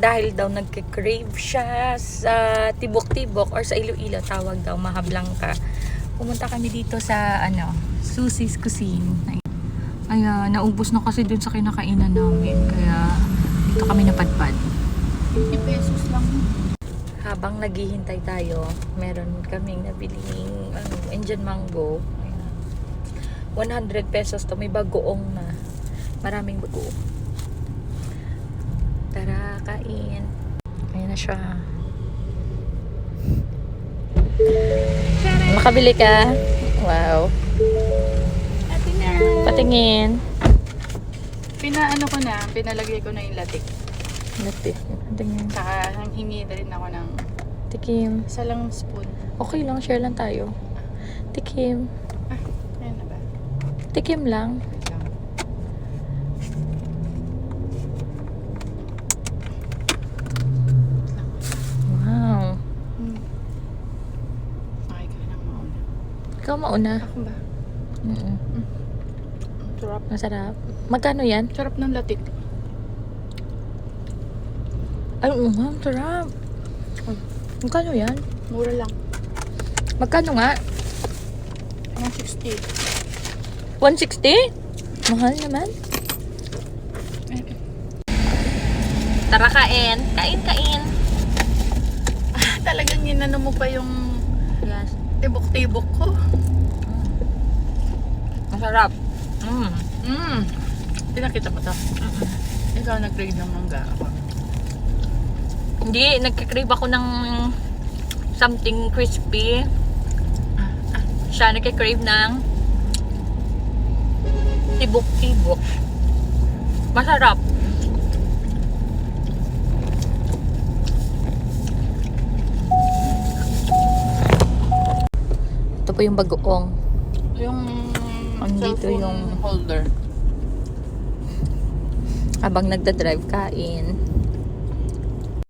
dahil daw nagkikrave siya sa Tibok-Tibok or sa Iloilo tawag daw Mahablangka. Pumunta kami dito sa ano, Susie's Cuisine. Ay, ah, naubos na kasi dun sa kinakainan namin. Kaya dito kami napadpad. 50 pesos lang. Habang naghihintay tayo, meron kaming nabiling ano, Indian mango. Ayan. 100 pesos to. May bagoong na. Maraming bagoong. Tara, kain. Ayan na siya. Makabili ka? Wow. Patingin. Pinaano ko na, pinalagay ko na yung latik. Lati. Patingin. Saka hingi na rin ako ng Tikim. isa lang spoon. Okay lang, share lang tayo. Tikim. Ayan na ba? Tikim lang. Wait lang. Wow. Hmm. Okay ka lang mauna. Ikaw mauna. Ako ba? Mm-mm. Ang Sarap. Masarap. Magkano yan? Sarap ng latik. Ay, oo nga, ang sarap. Magkano yan? Mura lang. Magkano nga? 160. 160? Mahal naman. Tara, kain. Kain, kain. Talagang ginano mo pa yung. Tibok-tibok ko. Masarap. Mm. Mm. Pinakita mo to. Ikaw nag-grade ng mangga ako. Hindi, nagkikrave ako ng something crispy. Siya nagkikrave ng tibok-tibok. Masarap. Po yung bagoong. Yung Andito cellphone yung- holder. Habang nagda-drive, kain.